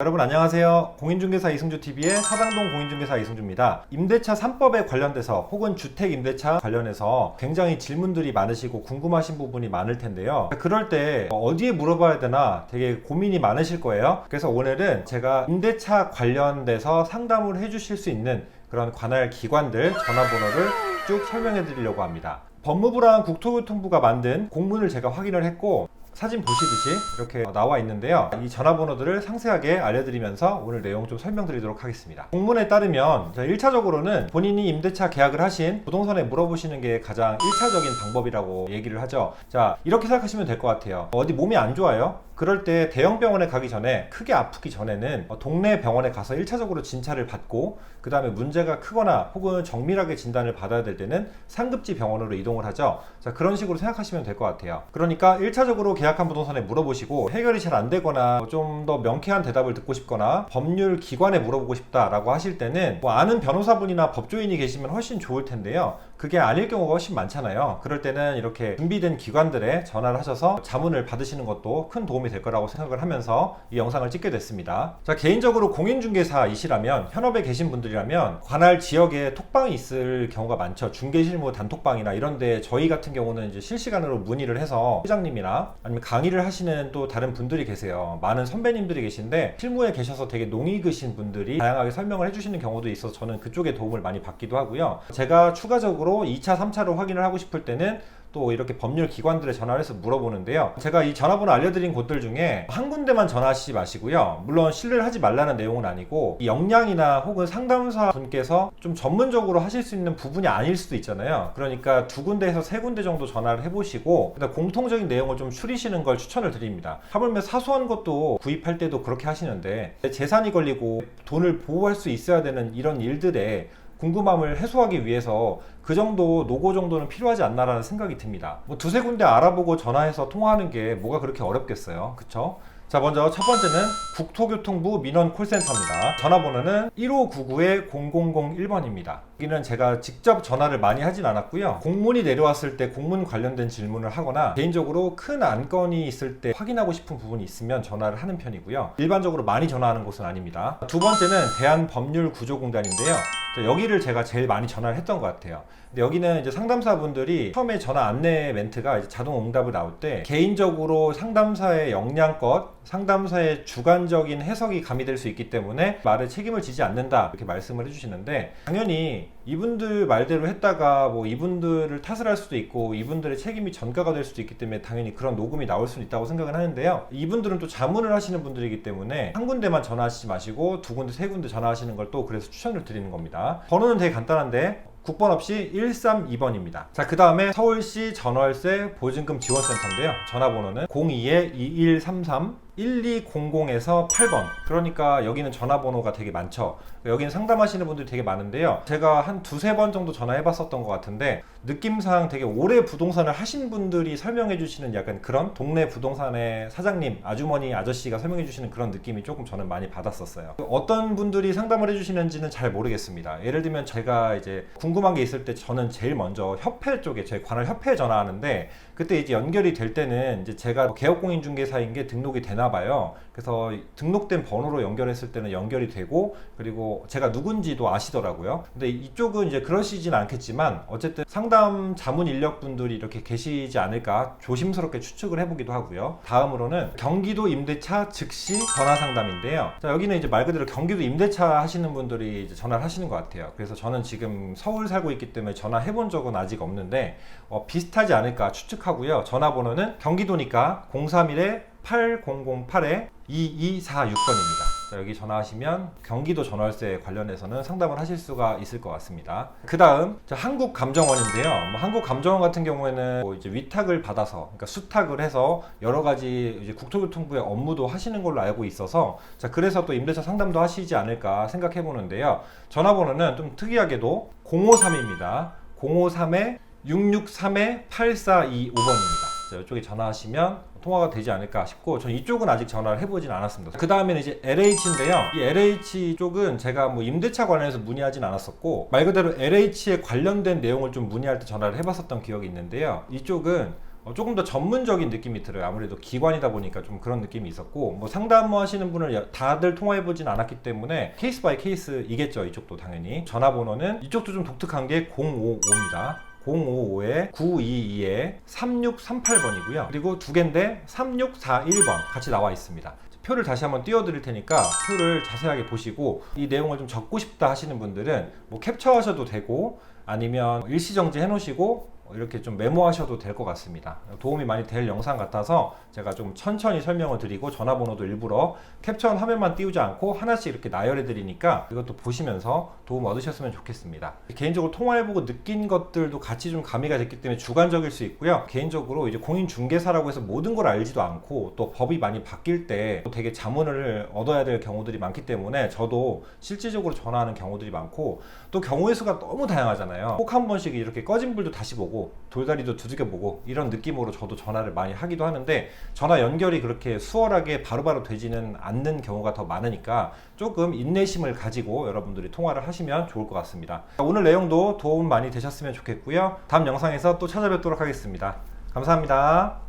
여러분 안녕하세요. 공인중개사 이승주TV의 사당동 공인중개사 이승주입니다. 임대차 3법에 관련돼서 혹은 주택 임대차 관련해서 굉장히 질문들이 많으시고 궁금하신 부분이 많을 텐데요. 그럴 때 어디에 물어봐야 되나 되게 고민이 많으실 거예요. 그래서 오늘은 제가 임대차 관련돼서 상담을 해주실 수 있는 그런 관할 기관들 전화번호를 쭉 설명해 드리려고 합니다. 법무부랑 국토교통부가 만든 공문을 제가 확인을 했고 사진 보시듯이 이렇게 나와 있는데요. 이 전화번호들을 상세하게 알려드리면서 오늘 내용 좀 설명드리도록 하겠습니다. 공문에 따르면 1차적으로는 본인이 임대차 계약을 하신 부동산에 물어보시는 게 가장 1차적인 방법이라고 얘기를 하죠. 자, 이렇게 생각하시면 될 것 같아요. 어디 몸이 안 좋아요? 그럴 때 대형 병원에 가기 전에 크게 아프기 전에는 어, 동네 병원에 가서 1차적으로 진찰을 받고 그 다음에 문제가 크거나 혹은 정밀하게 진단을 받아야 될 때는 상급지 병원으로 이동을 하죠. 자, 그런 식으로 생각하시면 될 것 같아요. 그러니까 1차적으로 계약한 부동산에 물어보시고 해결이 잘 안 되거나 좀 더 명쾌한 대답을 듣고 싶거나 법률 기관에 물어보고 싶다라고 하실 때는 뭐 아는 변호사분이나 법조인이 계시면 훨씬 좋을 텐데요. 그게 아닐 경우가 훨씬 많잖아요. 그럴 때는 이렇게 준비된 기관들에 전화를 하셔서 자문을 받으시는 것도 큰 도움이 될 거라고 생각을 하면서 이 영상을 찍게 됐습니다. 자, 개인적으로 공인중개사이시라면 현업에 계신 분들이라면 관할 지역에 톡방이 있을 경우가 많죠. 중개실무 단톡방이나 이런데 저희 같은 경우는 이제 실시간으로 문의를 해서 회장님이나 아니면 강의를 하시는 또 다른 분들이 계세요. 많은 선배님들이 계신데 실무에 계셔서 되게 농익으신 분들이 다양하게 설명을 해주시는 경우도 있어서 저는 그쪽에 도움을 많이 받기도 하고요. 제가 추가적으로 2차, 3차로 확인을 하고 싶을 때는 또 이렇게 법률 기관들에 전화를 해서 물어보는데요. 제가 이 전화번호 알려드린 곳들 중에 한 군데만 전화하시지 마시고요. 물론 신뢰를 하지 말라는 내용은 아니고 이 역량이나 혹은 상담사 분께서 좀 전문적으로 하실 수 있는 부분이 아닐 수도 있잖아요. 그러니까 두 군데에서 세 군데 정도 전화를 해보시고 공통적인 내용을 좀 추리시는 걸 추천을 드립니다. 하물며 사소한 것도 구입할 때도 그렇게 하시는데 재산이 걸리고 돈을 보호할 수 있어야 되는 이런 일들에 궁금함을 해소하기 위해서 그 정도 노고 정도는 필요하지 않나라는 생각이 듭니다. 뭐 두세 군데 알아보고 전화해서 통화하는 게 뭐가 그렇게 어렵겠어요. 그쵸? 자, 먼저 첫 번째는 국토교통부 민원 콜센터입니다. 전화번호는 1599-0001번입니다. 여기는 제가 직접 전화를 많이 하진 않았고요. 공문이 내려왔을 때 공문 관련된 질문을 하거나 개인적으로 큰 안건이 있을 때 확인하고 싶은 부분이 있으면 전화를 하는 편이고요. 일반적으로 많이 전화하는 곳은 아닙니다. 두 번째는 대한법률구조공단인데요. 자, 여기를 제가 제일 많이 전화를 했던 것 같아요. 근데 여기는 이제 상담사분들이 처음에 전화 안내 멘트가 자동 응답을 나올 때 개인적으로 상담사의 역량껏 상담사의 주관적인 해석이 가미될 수 있기 때문에 말에 책임을 지지 않는다 이렇게 말씀을 해주시는데 당연히 이분들 말대로 했다가 뭐 이분들을 탓을 할 수도 있고 이분들의 책임이 전가가 될 수도 있기 때문에 당연히 그런 녹음이 나올 수는 있다고 생각은 하는데요. 이분들은 또 자문을 하시는 분들이기 때문에 한 군데만 전화하시지 마시고 두 군데 세 군데 전화하시는 걸 또 그래서 추천을 드리는 겁니다. 번호는 되게 간단한데 국번 없이 132번입니다. 자, 그 다음에 서울시 전월세 보증금 지원센터인데요. 전화번호는 02-2133 1200에서 8번. 그러니까 여기는 전화번호가 되게 많죠. 여기는 상담하시는 분들이 되게 많은데요. 제가 한 두세 번 정도 전화해 봤었던 것 같은데, 느낌상 되게 오래 부동산을 하신 분들이 설명해 주시는 약간 그런 동네 부동산의 사장님, 아주머니, 아저씨가 설명해 주시는 그런 느낌이 조금 저는 많이 받았었어요. 어떤 분들이 상담을 해 주시는지는 잘 모르겠습니다. 예를 들면 제가 이제 궁금한 게 있을 때 저는 제일 먼저 협회 쪽에, 제 관할 협회에 전화하는데, 그때 이제 연결이 될 때는 이제 제가 개업공인중개사인 게 등록이 되나 봐요. 그래서 등록된 번호로 연결했을 때는 연결이 되고 그리고 제가 누군지도 아시더라고요. 근데 이쪽은 이제 그러시진 않겠지만 어쨌든 상담 자문 인력 분들이 이렇게 계시지 않을까 조심스럽게 추측을 해보기도 하고요. 다음으로는 경기도 임대차 즉시 전화 상담인데요. 자 여기는 이제 말 그대로 경기도 임대차 하시는 분들이 이제 전화를 하시는 것 같아요. 그래서 저는 지금 서울 살고 있기 때문에 전화 해본 적은 아직 없는데 어, 비슷하지 않을까 추측하고요. 전화번호는 경기도니까 031에 8008에 2246번입니다. 자, 여기 전화하시면 경기도 전월세 관련해서는 상담을 하실 수가 있을 것 같습니다. 그 다음 한국감정원인데요. 뭐 한국감정원 같은 경우에는 뭐 이제 위탁을 받아서 그러니까 수탁을 해서 여러 가지 이제 국토교통부의 업무도 하시는 걸로 알고 있어서 자 그래서 또 임대차 상담도 하시지 않을까 생각해 보는데요. 전화번호는 좀 특이하게도 053입니다. 053에 663에 8425번입니다. 자, 이쪽에 전화하시면 통화가 되지 않을까 싶고 저는 이쪽은 아직 전화를 해보진 않았습니다. 그 다음에는 이제 LH인데요. 이 LH 쪽은 제가 뭐 임대차 관련해서 문의하진 않았었고 말 그대로 LH에 관련된 내용을 좀 문의할 때 전화를 해봤었던 기억이 있는데요. 이쪽은 어, 조금 더 전문적인 느낌이 들어요. 아무래도 기관이다 보니까 좀 그런 느낌이 있었고 뭐 상담 하시는 분을 여- 다들 통화해 보진 않았기 때문에 케이스 바이 케이스이겠죠. 이쪽도 당연히 전화번호는 이쪽도 좀 독특한 게 055입니다. 055에 922에 3638번이고요. 그리고 두 개인데 3641번 같이 나와 있습니다. 표를 다시 한번 띄워드릴 테니까 표를 자세하게 보시고 이 내용을 좀 적고 싶다 하시는 분들은 뭐 캡처하셔도 되고 아니면 일시정지 해놓으시고 이렇게 좀 메모하셔도 될 것 같습니다. 도움이 많이 될 영상 같아서 제가 좀 천천히 설명을 드리고 전화번호도 일부러 캡처한 화면만 띄우지 않고 하나씩 이렇게 나열해 드리니까 이것도 보시면서 도움 얻으셨으면 좋겠습니다. 개인적으로 통화해보고 느낀 것들도 같이 좀 가미가 됐기 때문에 주관적일 수 있고요. 개인적으로 이제 공인중개사라고 해서 모든 걸 알지도 않고 또 법이 많이 바뀔 때 되게 자문을 얻어야 될 경우들이 많기 때문에 저도 실질적으로 전화하는 경우들이 많고 또 경우의 수가 너무 다양하잖아요. 꼭 한 번씩 이렇게 꺼진 불도 다시 보고 돌다리도 두들겨 보고 이런 느낌으로 저도 전화를 많이 하기도 하는데 전화 연결이 그렇게 수월하게 바로바로 되지는 않는 경우가 더 많으니까 조금 인내심을 가지고 여러분들이 통화를 하시면 좋을 것 같습니다. 오늘 내용도 도움 많이 되셨으면 좋겠고요. 다음 영상에서 또 찾아뵙도록 하겠습니다. 감사합니다.